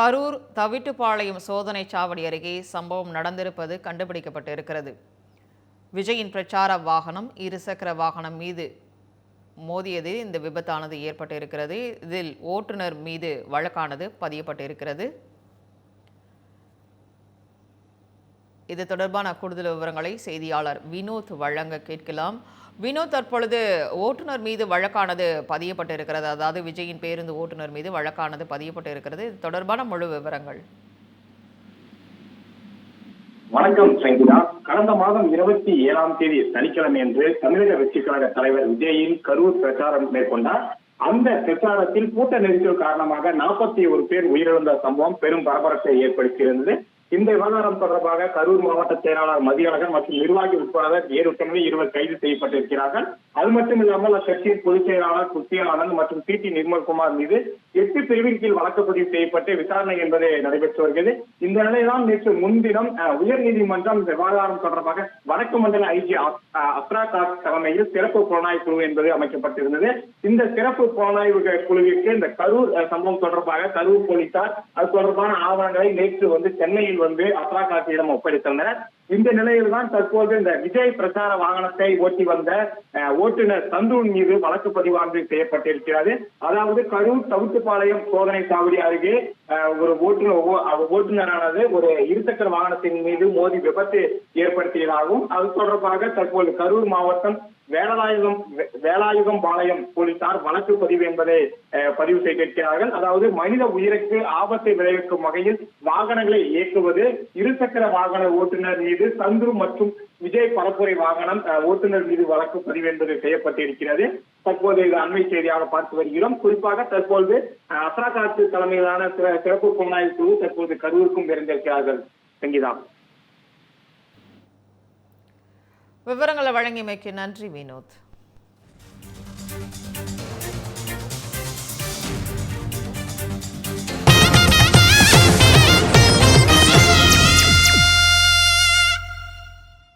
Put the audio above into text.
கரூர் தவிட்டுப்பாளையம் சோதனை சாவடி அருகே சம்பவம் நடந்திருப்பது கண்டுபிடிக்கப்பட்டு இருக்கிறது. விஜயின் பிரச்சார வாகனம் இருசக்கர வாகனம் மீது மோதியது இந்த விபத்தானது ஏற்பட்டு இருக்கிறது இதில் ஓட்டுநர் மீது வழக்கானது பதியப்பட்டு இருக்கிறது இது தொடர்பான கூடுதல் விவரங்களை செய்தியாளர் வினோத் வழங்க கேட்கலாம். வினோத் தற்பொழுது ஓட்டுநர் மீது வழக்கானது பதியப்பட்டு இருக்கிறது அதாவது விஜயின் பேருந்து ஓட்டுநர் மீது வழக்கானது பதியப்பட்டு இருக்கிறது இது தொடர்பான முழு விவரங்கள். வணக்கம் சங்கீதா. கடந்த மாதம் இருபத்தி ஏழாம் தேதி சனிக்கிழமை அன்று தமிழக வெற்றி கழக தலைவர் விஜயின் கரூர் பிரச்சாரம் மேற்கொண்டார். அந்த பிரச்சாரத்தில் கூட்ட நெரிசல் காரணமாக நாற்பத்தி ஒரு பேர் உயிரிழந்த சம்பவம் பெரும் பரபரப்பை ஏற்படுத்தியிருந்தது. இந்த விவகாரம் தொடர்பாக கரூர் மாவட்ட செயலாளர் மதியழகன் மற்றும் நிர்வாகி உட்பட ஏற்கனவே இருவர் கைது செய்யப்பட்டிருக்கிறார்கள். அது மட்டும் இல்லாமல் அக்கட்சியின் பொதுச் செயலாளர் குத்தியானந்த் மற்றும் சி டி நிர்மல்குமார் மீது எட்டு பிரிவின் கீழ் வழக்கு பதிவு செய்யப்பட்டு விசாரணை என்பது நடைபெற்று வருகிறது. இந்த நிலையில்தான் நேற்று முன்தினம் உயர்நீதிமன்றம் இந்த விவகாரம் தொடர்பாக வடக்கு மண்டல ஐஜி அப்ரா காஸ் தலைமையில் சிறப்பு புலனாய்வு குழு என்பது அமைக்கப்பட்டிருந்தது. இந்த சிறப்பு புலனாய்வு குழுவிற்கு இந்த கரூர் சம்பவம் தொடர்பாக கரூர் போலீசார் அது தொடர்பான ஆவணங்களை நேற்று வந்து சென்னையில் வந்து அப்ரா காசியிடம் ஒப்படைத்தனர். இந்த நிலையில் தான் தற்போது இந்த விஜய் பிரச்சார வாகனத்தை ஓட்டி வந்த ஓட்டுநர் சந்துவின் மீது வழக்கு பதிவானது செய்யப்பட்டிருக்கிறது. அதாவது கரூர் தவுத்துப்பாளையம் சோதனை சாவடி அருகே ஒரு ஓட்டுநர் ஓட்டுநரானது ஒரு இருசக்கர வாகனத்தின் மீது மோதி விபத்து ஏற்படுத்தியதாகவும் அது தொடர்பாக தற்போது கரூர் மாவட்டம் வேலாயுதம் வே- வேலாயுதம் பாளையம் போலீசார் வழக்கு பதிவு என்பதை அஹ், பதிவு செய்திருக்கிறார்கள். அதாவது மனித உயிருக்கு ஆபத்தை விளைவிக்கும் வகையில் வாகனங்களை இயக்குவது இருசக்கர வாகன ஓட்டுநர் மீது சந்துரு மற்றும் விஜய் பரப்புரை வாகனம் ஓட்டுநர் மீது வழக்கு பதிவு என்பது செய்யப்பட்டிருக்கிறது. தற்போது இது அண்மை செய்தியாக பார்த்து வருகிறோம். குறிப்பாக தற்போது அசராகாத்து தலைமையிலான சிறப்பு புலனாய்வு குழு தற்போது கரூருக்கும் விரைந்திருக்கிறார்கள் சங்கீதா. விவரங்களை வழங்கியமைக்கு நன்றி வினோத்.